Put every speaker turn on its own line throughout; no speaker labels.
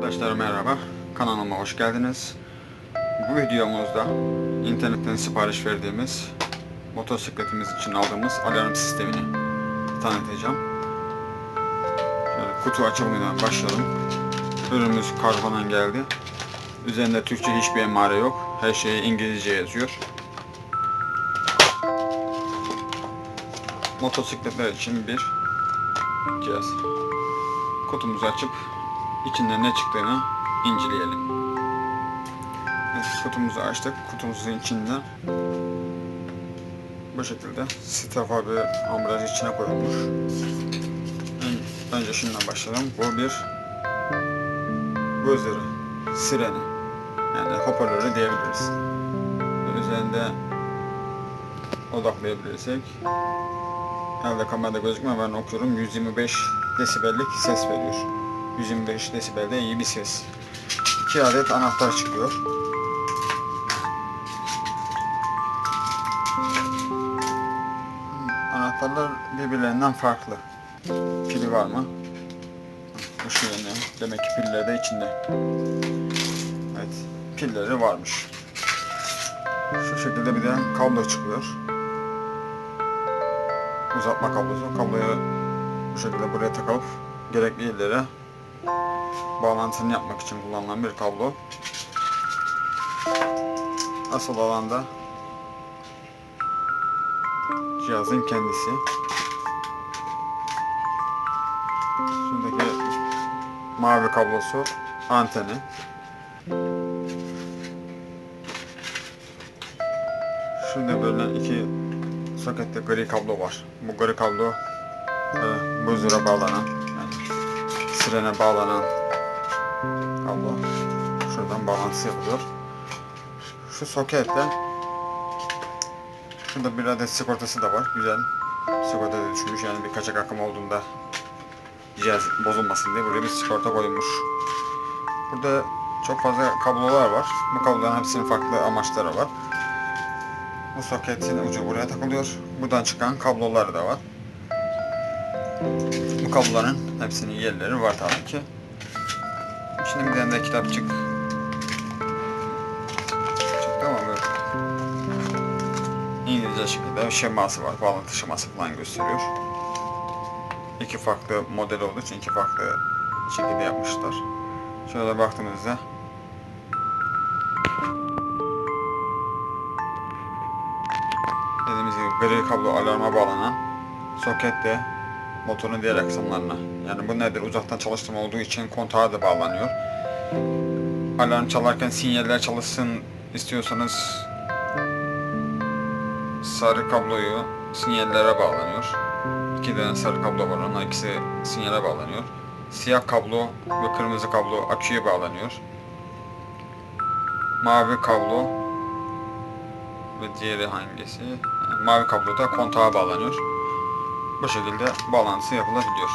Arkadaşlar merhaba, kanalıma hoş geldiniz. Bu videomuzda internetten sipariş verdiğimiz motosikletimiz için aldığımız alarm sistemini tanıtacağım. Şöyle kutu açılımından başlayalım. Ürünümüz kargodan geldi. Üzerinde Türkçe hiçbir emare yok. Her şey İngilizce yazıyor. Motosikletler için bir cihaz. Kutumuzu açıp içinden ne çıktığını inceleyelim. Evet, kutumuzu açtık. Kutumuzun içinden bu şekilde stafa bir ambalaj içine koyulmuş. Önce şundan başlayalım. Bu bir gözleri, sireni. Yani hoparlörü diyebiliriz. Üzerinde odaklayabilirsek Elde kamerada gözükmüyor ben okuyorum 125 desibellik ses veriyor. 125 desibelde iyi bir ses. İki adet anahtar çıkıyor. Anahtarlar birbirlerinden farklı. Pili var mı? Bu şu yönü. Demek ki pilleri de içinde. Evet. Pilleri varmış. Şu şekilde bir de kablo çıkıyor uzatma kablosu. Kabloyu bu şekilde buraya takıp gerekli yerlere bağlantısını yapmak için kullanılan bir kablo. Asıl alanda cihazın kendisi. Şuradaki mavi kablosu anteni. Şurada böyle iki sokette gri kablo var. Bu gri kablo e, buzura bağlanan, sirene bağlanan kablo. Şuradan bağlantısı yapılıyor. Şu sokette şurada bir adet sigortası da var. Güzel. Sigorta da düşmüş yani bir kaçak akım olduğunda cihaz bozulmasın diye buraya bir sigorta koyulmuş. Burada çok fazla kablolar var. Bu kabloların hepsinin farklı amaçları var. Bu soketin ucu buraya takılıyor. Buradan çıkan kablolar da var. Bu kabloların hepsinin yerleri var tabii ki. Şimdi bir tane de kitapçık çıktı ama böyle İngilizce şekilde şeması var. Bağlantı şeması falan gösteriyor. İki farklı model olduğu için iki farklı şekilde yapmışlar. Şöyle baktığımızda dediğimiz gibi gri kablo alarma bağlanan sokette motorun diğer aksamlarına. Yani bu nedir? Uzaktan çalıştırma olduğu için kontağa da bağlanıyor. Alarm çalarken sinyaller çalışsın istiyorsanız sarı kabloyu sinyallere bağlanıyor. İki tane sarı kablo var. Onlar ikisi sinyale bağlanıyor. Siyah kablo ve kırmızı kablo aküye bağlanıyor. Mavi kablo ve diğeri hangisi? Mavi kablo da kontağa bağlanıyor. Bu şekilde bağlantısı yapılabiliyor.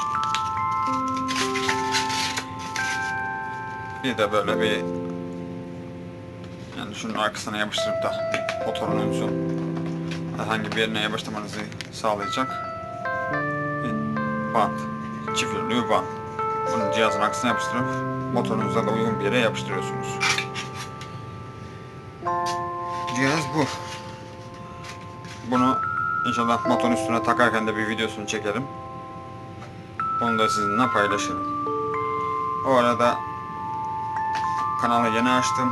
Bir de böyle bir yani şunun arkasına yapıştırıp da motorunuzun herhangi bir yerine yapıştırmanızı sağlayacak bir bant. Çift yönlü bir bant. Bunu cihazın arkasına yapıştırıp motorunuza da uygun bir yere yapıştırıyorsunuz. Cihaz bu. Bunu inşallah motorun üstüne takarken de bir videosunu çekerim. Onu da sizinle paylaşırım. O arada kanalı yeni açtım.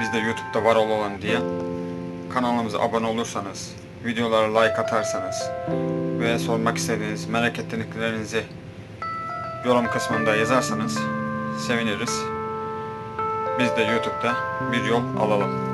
Biz de YouTube'da var olalım diye kanalımıza abone olursanız, videolara like atarsanız ve sormak istediğiniz, merak ettiklerinizi yorum kısmında yazarsanız seviniriz. Biz de YouTube'da bir yol alalım.